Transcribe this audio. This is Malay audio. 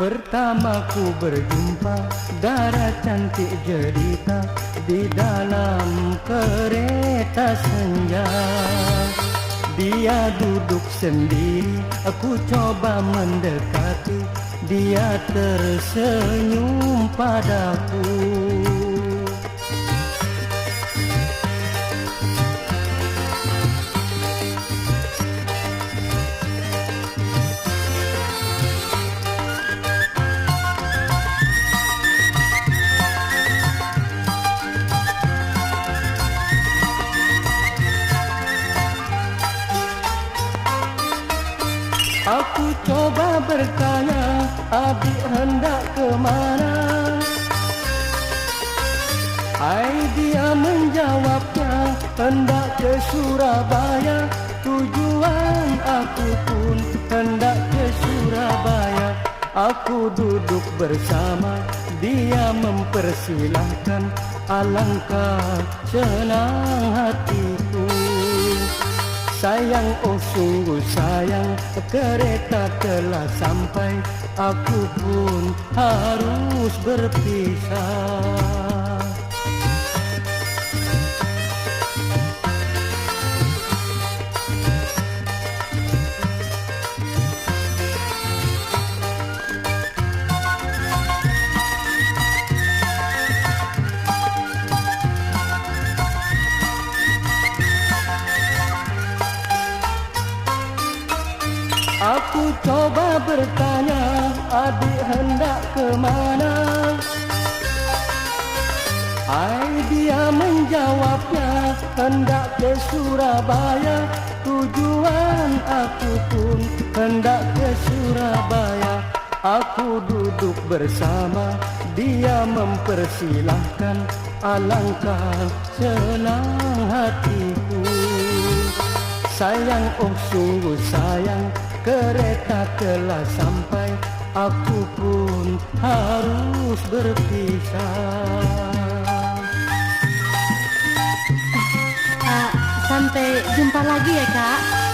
Pertama ku berjumpa Darah cantik jelita Di dalam kereta senja. Dia duduk sendiri Aku coba mendekati. Dia tersenyum padaku Aku coba bertanya Adik hendak ke mana? Hai dia menjawabnya Hendak ke Surabaya. Tujuan aku pun hendak ke Surabaya. Aku duduk bersama Dia mempersilahkan. Alangkah senang hatiku Sayang, oh sungguh sayang Kereta telah sampai. Aku pun harus berpisah Aku coba bertanya Adik hendak ke mana? Hai dia menjawabnya Hendak ke Surabaya. Tujuan aku pun hendak ke Surabaya. Aku duduk bersama Dia mempersilahkan. Alangkah senang hatiku Sayang, oh sungguh sayang Kereta telah sampai Aku pun harus berpisah Ah, sampai jumpa lagi ya kak.